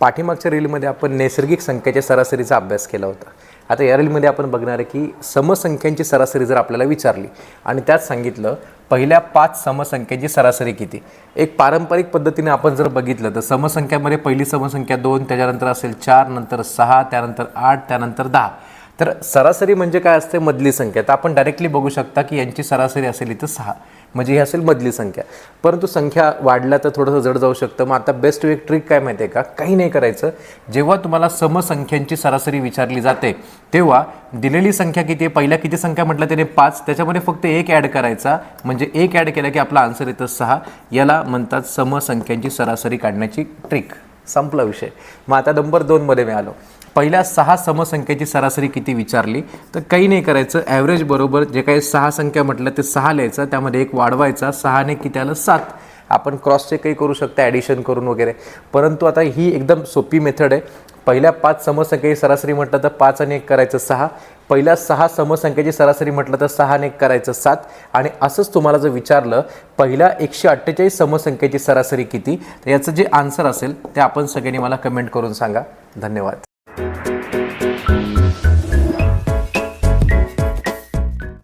पाठीमागच्या रीलमध्ये आपण नैसर्गिक संख्येच्या सरासरीचा अभ्यास केला होता. आता या रीलमध्ये आपण बघणार आहे की समसंख्यांची सरासरी जर आपल्याला विचारली आणि त्यात सांगितलं पहिल्या पाच समसंख्यांची सरासरी किती? एक पारंपरिक पद्धतीने आपण जर बघितलं तर समसंख्यामध्ये पहिली समसंख्या दोन त्याच्यानंतर असेल चार नंतर सहा त्यानंतर आठ त्यानंतर दहा. तर सरासरी म्हणजे काय असते? मधली संख्या. तर आपण डायरेक्टली बघू शकता की यांची सरासरी असेल इथं सहा. म्हणजे ही असेल मधली संख्या. परंतु संख्या वाढल्या तर थोडंसं जड जाऊ शकतं. मग आता बेस्ट एक ट्रिक काय माहिती आहे का? काही नाही करायचं. जेव्हा तुम्हाला समसंख्यांची सरासरी विचारली जाते तेव्हा दिलेली संख्या किती आहे? पहिल्या किती संख्या म्हटलं त्याने? पाच. त्याच्यामध्ये फक्त एक ॲड करायचा. म्हणजे एक ॲड केला की आपला आन्सर येतं सहा. याला म्हणतात समसंख्यांची सरासरी काढण्याची ट्रिक संपला विषय. मग आता नंबर दोनमध्ये मी आलो. पहिल्या सहा समसंख्येची सरासरी किती विचारली? तर काही नाही करायचं. ॲव्हरेज बरोबर जे काही सहा संख्या म्हटलं ते सहा लिहायचं. त्यामध्ये एक वाढवायचा. सहाने किती आलं सात. आपण क्रॉस चेकही करू शकता ॲडिशन करून वगैरे. परंतु आता ही एकदम सोपी मेथड आहे. पहिल्या पाच समसंख्येची सरासरी म्हटलं तर पाच आणि एक करायचं सहा. पहिल्या सहा समसंख्येची सरासरी म्हटलं तर सहा आणि एक करायचं सात. आणि असंच तुम्हाला जर विचारलं पहिल्या एकशे अठ्ठेचाळीस समसंख्येची सरासरी किती? तर याचं जे आन्सर असेल ते आपण सगळ्यांनी मला कमेंट करून सांगा. धन्यवाद. Thank you.